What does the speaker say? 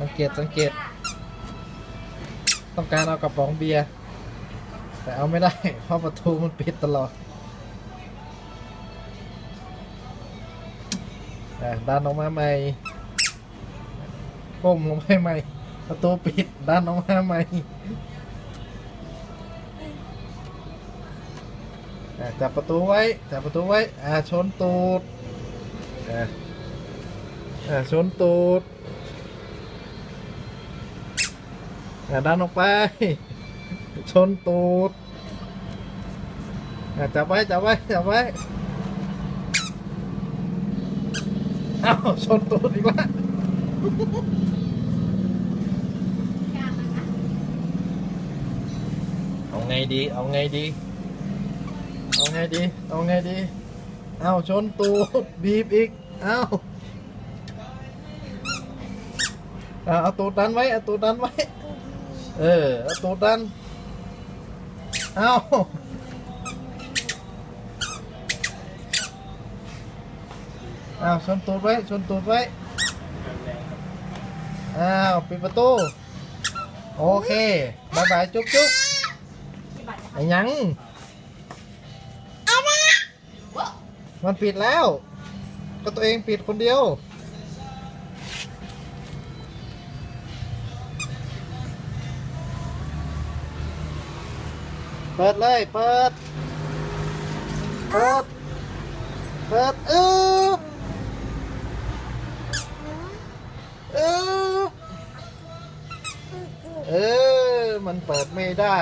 สังเกตสังเกต ต้องการเอากระป๋องเบียร์แต่เอาไม่ได้ เพราะประตูมันปิดตลอดอะดันออกมาใหม่ก้มลงไปใหม่ ประตูปิดดันออกมาใหม่จับประตูไว้จับประตูไว้อ่าชนตูดอะอ่าชนตูดอ่า ดันออกไป ชนตูดอะจับไว้จับไว้จับไว้อ้าวชนตูดอีกแล้วเอาไงดี เอาไงดี เอาไงดี เอาไงดี เอาชนตูดบีบอีก เอาเอาตูดดันไว้ เอาตูดดันไว้ เออเอาตูดดัน เอาเอาชนตูดไว้ชนตูดไว้ อ้าวปิดประตู โอเคบายบายจุ๊บจุ๊บไอ้หยัง มันปิดแล้ว ก็ตัวเองปิดคนเดียว เปิดเลย เปิด เปิด เปิดเออเออเออ มันเปิดไม่ได้